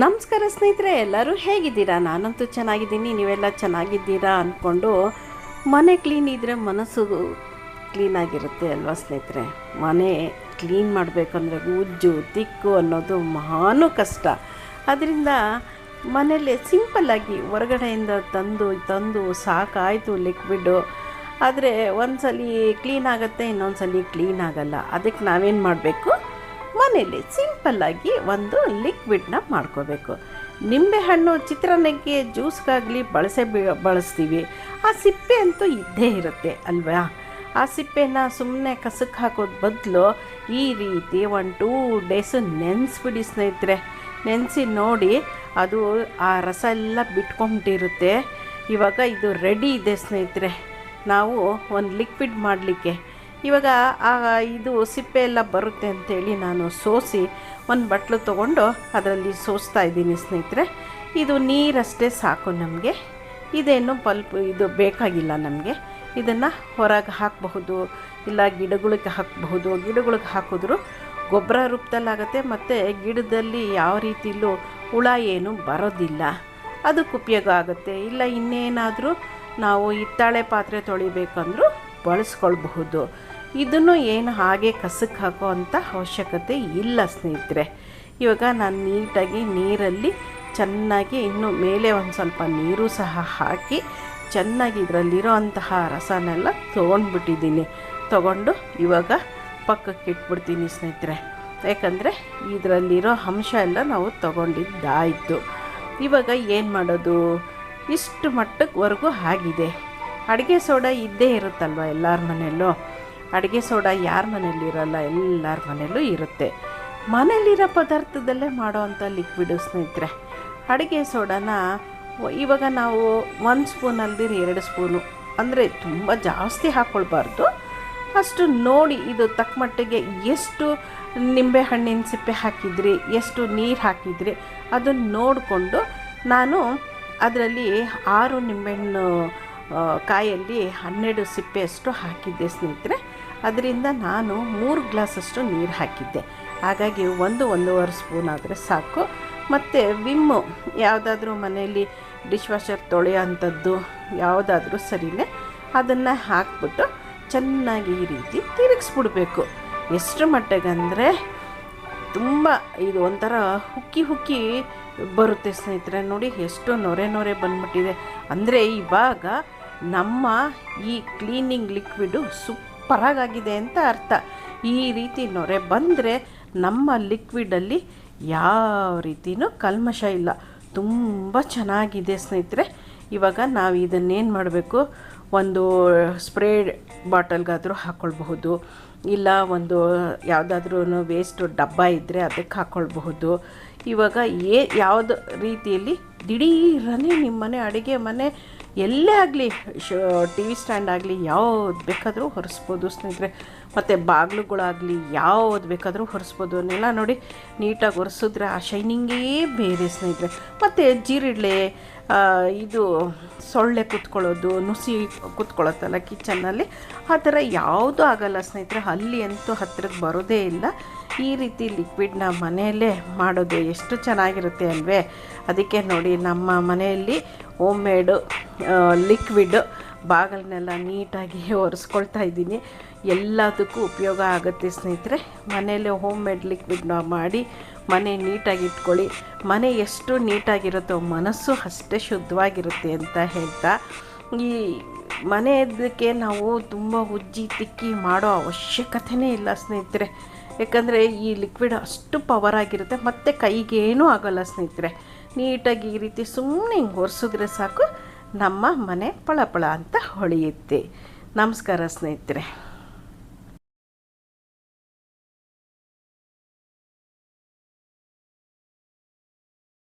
ನಮಸ್ಕಾರ ಸ್ನೇಹಿತರೆ, ಎಲ್ಲರೂ ಹೇಗಿದ್ದೀರಾ? ನಾನಂತೂ ಚೆನ್ನಾಗಿದ್ದೀನಿ, ನೀವೆಲ್ಲ ಚೆನ್ನಾಗಿದ್ದೀರಾ ಅಂದ್ಕೊಂಡು ಮನೆ ಕ್ಲೀನ್ ಇದ್ದರೆ ಮನಸ್ಸು ಕ್ಲೀನಾಗಿರುತ್ತೆ ಅಲ್ವಾ ಸ್ನೇಹಿತರೆ? ಮನೆ ಕ್ಲೀನ್ ಮಾಡಬೇಕಂದ್ರೆ ಉಜ್ಜು ತಿಕ್ಕು ಅನ್ನೋದು ಮಹಾನು ಕಷ್ಟ. ಅದರಿಂದ ಮನೆಯಲ್ಲೇ ಸಿಂಪಲ್ಲಾಗಿ ಹೊರಗಡೆಯಿಂದ ತಂದು ತಂದು ಸಾಕಾಯಿತು ಲಿಕ್ವಿಡ್ಡು ಆದರೆ ಒಂದು ಸಲ ಕ್ಲೀನ್ ಆಗುತ್ತೆ ಇನ್ನೊಂದು ಸಲ ಕ್ಲೀನ್ ಆಗಲ್ಲ. ಅದಕ್ಕೆ ನಾವೇನು ಮಾಡಬೇಕು? ಮನೇಲಿ ಸಿಂಪಲ್ಲಾಗಿ ಒಂದು ಲಿಕ್ವಿಡ್ನ ಮಾಡ್ಕೋಬೇಕು. ನಿಂಬೆಹಣ್ಣು ಚಿತ್ರಾನ್ನಕ್ಕೆ ಜ್ಯೂಸ್ಗಾಗಲಿ ಬಳಸೇ ಬಳಸ್ತೀವಿ. ಆ ಸಿಪ್ಪೆ ಅಂತೂ ಇದ್ದೇ ಇರುತ್ತೆ, ಅಲ್ವಾ? ಆ ಸಿಪ್ಪೆನ ಸುಮ್ಮನೆ ಕಸಕ್ಕೆ ಹಾಕೋದು ಬದಲು ಈ ರೀತಿ ಒನ್ ಟೂ ಡೇಸು ನೆನೆಸ್ಬಿಡಿ ಸ್ನೇಹಿತರೆ. ನೆನೆಸಿ ನೋಡಿ ಅದು ಆ ರಸ ಎಲ್ಲ ಬಿಟ್ಕೊಂಬಿಟ್ಟಿರುತ್ತೆ ಇವಾಗ ಇದು ರೆಡಿ ಇದೆ ಸ್ನೇಹಿತರೆ. ನಾವು ಒಂದು ಲಿಕ್ವಿಡ್ ಮಾಡಲಿಕ್ಕೆ. ಇವಾಗ ಆ ಇದು ಸಿಪ್ಪೆ ಎಲ್ಲ ಬರುತ್ತೆ ಅಂತೇಳಿ ನಾನು ಸೋಸಿ ಒಂದು ಬಟ್ಲು ತೊಗೊಂಡು ಅದರಲ್ಲಿ ಸೋಸ್ತಾ ಇದ್ದೀನಿ ಸ್ನೇಹಿತರೆ. ಇದು ನೀರಷ್ಟೇ ಸಾಕು ನಮಗೆ. ಇದೇನು ಪಲ್ಪ್ ಇದು ಬೇಕಾಗಿಲ್ಲ ನಮಗೆ. ಇದನ್ನು ಹೊರಗೆ ಹಾಕಬಹುದು, ಇಲ್ಲ ಗಿಡಗಳಿಗೆ ಹಾಕಬಹುದು. ಗಿಡಗಳಿಗೆ ಹಾಕಿದ್ರು ಗೊಬ್ಬರ ರೂಪದಲ್ಲಾಗತ್ತೆ, ಮತ್ತು ಗಿಡದಲ್ಲಿ ಯಾವ ರೀತಿಲೂ ಹುಳ ಏನು ಬರೋದಿಲ್ಲ. ಅದಕ್ಕೆ ಉಪಯೋಗ ಆಗುತ್ತೆ. ಇಲ್ಲ ಇನ್ನೇನಾದರೂ ನಾವು ಹಿತ್ತಾಳೆ ಪಾತ್ರೆ ತೊಳಿಬೇಕಂದ್ರೂ ಬಳಸ್ಕೊಳ್ಬಹುದು. ಇದನ್ನು ಏನು ಹಾಗೆ ಕಸಕ್ಕೆ ಹಾಕೋ ಅಂಥ ಅವಶ್ಯಕತೆ ಇಲ್ಲ ಸ್ನೇಹಿತರೆ. ಇವಾಗ ನಾನು ನೀಟಾಗಿ ನೀರಲ್ಲಿ ಚೆನ್ನಾಗಿ ಇನ್ನು ಮೇಲೆ ಒಂದು ಸ್ವಲ್ಪ ನೀರು ಸಹ ಹಾಕಿ ಚೆನ್ನಾಗಿ ಇದರಲ್ಲಿರೋ ಅಂತಹ ರಸನೆಲ್ಲ ತೊಗೊಂಡ್ಬಿಟ್ಟಿದ್ದೀನಿ. ತೊಗೊಂಡು ಇವಾಗ ಪಕ್ಕಕ್ಕೆ ಇಟ್ಬಿಡ್ತೀನಿ ಸ್ನೇಹಿತರೆ. ಯಾಕಂದರೆ ಇದರಲ್ಲಿರೋ ಅಂಶ ಎಲ್ಲ ನಾವು ತೊಗೊಂಡಿದ್ದಾಯಿತು. ಇವಾಗ ಏನು ಮಾಡೋದು? ಇಷ್ಟು ಮಟ್ಟಕ್ಕೆವರೆಗೂ ಆಗಿದೆ. ಅಡುಗೆ ಸೋಡಾ ಇದ್ದೇ ಇರುತ್ತಲ್ವ ಎಲ್ಲರ ಮನೆಯಲ್ಲೂ? ಅಡುಗೆ ಸೋಡಾ ಯಾರ ಮನೇಲಿ ಇರಲ್ಲ, ಎಲ್ಲರ ಮನೆಯಲ್ಲೂ ಇರುತ್ತೆ. ಮನೇಲಿರೋ ಪದಾರ್ಥದಲ್ಲೇ ಮಾಡೋವಂಥ ಲಿಕ್ವಿಡ್ ಸ್ನೇಹಿತರೆ, ಅಡುಗೆ ಸೋಡಾನ ಇವಾಗ ನಾವು ಒಂದು ಸ್ಪೂನ್ ಅಲ್ದಿರಿ ಎರಡು ಸ್ಪೂನು ಅಂದರೆ ತುಂಬ ಜಾಸ್ತಿ ಹಾಕ್ಕೊಳ್ಬಾರ್ದು ಅಷ್ಟು ನೋಡಿ ಇದು ತಕ್ಕ ಮಟ್ಟಿಗೆ ಎಷ್ಟು ನಿಂಬೆ ಹಣ್ಣಿನ ಸಿಪ್ಪೆ ಹಾಕಿದ್ರಿ, ಎಷ್ಟು ನೀರು ಹಾಕಿದ್ರಿ ಅದನ್ನು ನೋಡಿಕೊಂಡು ನಾನು ಅದರಲ್ಲಿ ಆರು ನಿಂಬೆಹಣ್ಣು ಕಾಯಲ್ಲಿ ಹನ್ನೆರಡು ಸಿಪ್ಪೆಯಷ್ಟು ಹಾಕಿದ್ದೆ ಸ್ನೇಹಿತರೆ. ಅದರಿಂದ ನಾನು ಮೂರು ಗ್ಲಾಸಷ್ಟು ನೀರು ಹಾಕಿದ್ದೆ. ಹಾಗಾಗಿ ಒಂದು ಒಂದೂವರೆ ಸ್ಪೂನ್ ಆದರೆ ಸಾಕು. ಮತ್ತು ವಿಮ್ಮು ಯಾವುದಾದ್ರೂ ಮನೆಯಲ್ಲಿ ಡಿಶ್ ವಾಷರ್ ತೊಳೆಯೋ ಅಂಥದ್ದು ಯಾವುದಾದ್ರೂ ಸರಿನೇ ಅದನ್ನು ಹಾಕ್ಬಿಟ್ಟು ಚೆನ್ನಾಗಿ ಈ ರೀತಿ ತಿರುಗಿಸ್ಬಿಡ್ಬೇಕು. ಎಷ್ಟು ಮಟ್ಟಿಗಂದರೆ ತುಂಬ ಇದು ಒಂಥರ ಹುಕ್ಕಿ ಹುಕ್ಕಿ ಬರುತ್ತೆ ಸ್ನೇಹಿತರೆ. ನೋಡಿ ಎಷ್ಟು ನೊರೆ ನೊರೆ ಬಂದ್ಬಿಟ್ಟಿದೆ. ಅಂದರೆ ಇವಾಗ ನಮ್ಮ ಈ ಕ್ಲೀನಿಂಗ್ ಲಿಕ್ವಿಡು ಸೂಪರಾಗಿದೆ ಅಂತ ಅರ್ಥ. ಈ ರೀತಿ ನೊರೆ ಬಂದರೆ ನಮ್ಮ ಲಿಕ್ವಿಡಲ್ಲಿ ಯಾವ ರೀತಿಯೂ ಕಲ್ಮಶ ಇಲ್ಲ. ತುಂಬ ಚೆನ್ನಾಗಿದೆ ಸ್ನೇಹಿತರೆ. ಇವಾಗ ನಾವು ಇದನ್ನೇನು ಮಾಡಬೇಕು? ಒಂದು ಸ್ಪ್ರೇ ಬಾಟಲ್ಗಾದರೂ ಹಾಕ್ಕೊಳ್ಬಹುದು ಇಲ್ಲ ಒಂದು ಯಾವುದಾದ್ರೂ ವೇಸ್ಟ್ ಡಬ್ಬ ಇದ್ದರೆ ಅದಕ್ಕೆ ಹಾಕ್ಕೊಳ್ಬಹುದು ಇವಾಗ ಏ ಯಾವುದು ರೀತಿಯಲ್ಲಿ ದಿಢೀರನೇ ನಿಮ್ಮನೆ ಅಡುಗೆ ಮನೆ ಎಲ್ಲೇ ಆಗಲಿ, ಶ, ಟಿ ವಿ ಸ್ಟ್ಯಾಂಡ್ ಆಗಲಿ ಯಾವ್ದು ಬೇಕಾದರೂ ಹೊರಿಸ್ಬೋದು ಸ್ನೇಹಿತರೆ. ಮತ್ತು ಬಾಗಿಲುಗಳಾಗಲಿ ಯಾವ್ದು ಬೇಕಾದರೂ ಹೊರಿಸ್ಬೋದು ಅನ್ನೆಲ್ಲ ನೋಡಿ ನೀಟಾಗಿ ಒರೆಸಿದ್ರೆ ಆ ಶೈನಿಂಗೇ ಬೇರೆ ಸ್ನೇಹಿತರೆ. ಮತ್ತು ಜೀರಿಡ್ಲೆ ಇದು ಸೊಳ್ಳೆ ಕುತ್ಕೊಳ್ಳೋದು, ನುಸಿ ಕೂತ್ಕೊಳ್ಳುತ್ತಲ್ಲ ಕಿಚನ್ನಲ್ಲಿ. ಆ ಥರ ಯಾವುದೂ ಆಗಲ್ಲ ಸ್ನೇಹಿತರೆ. ಅಲ್ಲಿ ಅಂತೂ ಹತ್ತಿರಕ್ಕೆ ಬರೋದೇ ಇಲ್ಲ. ಈ ರೀತಿ ಲಿಕ್ವಿಡ್ನ ಮನೆಯಲ್ಲೇ ಮಾಡೋದು ಎಷ್ಟು ಚೆನ್ನಾಗಿರುತ್ತೆ ಅಲ್ವೇ? ಅದಕ್ಕೆ ನೋಡಿ ನಮ್ಮ ಮನೆಯಲ್ಲಿ ಹೋಮ್ ಮೇಡು ಲಿಕ್ವಿಡ್ ಬಾಗಿಲನ್ನೆಲ್ಲ ನೀಟಾಗಿ ಒರೆಸ್ಕೊಳ್ತಾ ಇದ್ದೀನಿ. ಎಲ್ಲದಕ್ಕೂ ಉಪಯೋಗ ಆಗುತ್ತೆ ಸ್ನೇಹಿತರೆ. ಮನೆಯಲ್ಲೇ ಹೋಮ್ ಮೇಡ್ ಲಿಕ್ವಿಡ್ನ ಮಾಡಿ ಮನೆ ನೀಟಾಗಿ ಇಟ್ಕೊಳ್ಳಿ. ಮನೆ ಎಷ್ಟು ನೀಟಾಗಿರುತ್ತೋ ಮನಸ್ಸು ಅಷ್ಟೇ ಶುದ್ಧವಾಗಿರುತ್ತೆ ಅಂತ ಹೇಳ್ತಾ. ಈ ಮನೆಯದಕ್ಕೆ ನಾವು ತುಂಬ ಉಜ್ಜಿ ತಿಕ್ಕಿ ಮಾಡೋ ಅವಶ್ಯಕತೆಯೇ ಇಲ್ಲ ಸ್ನೇಹಿತರೆ. ಯಾಕಂದರೆ ಈ ಲಿಕ್ವಿಡ್ ಅಷ್ಟು ಪವರ್ ಆಗಿರುತ್ತೆ, ಮತ್ತು ಕೈಗೇನೂ ಆಗೋಲ್ಲ ಸ್ನೇಹಿತರೆ. ನೀಟಾಗಿ ಈ ರೀತಿ ಸುಮ್ಮನೆ ಹಿಂಗೆ ಒರೆಸಿದ್ರೆ ಸಾಕು ನಮ್ಮ ಮನೆ ಪಳಪಳ ಅಂತ ಹೊಳೆಯುತ್ತೆ. ನಮಸ್ಕಾರ ಸ್ನೇಹಿತರೆ.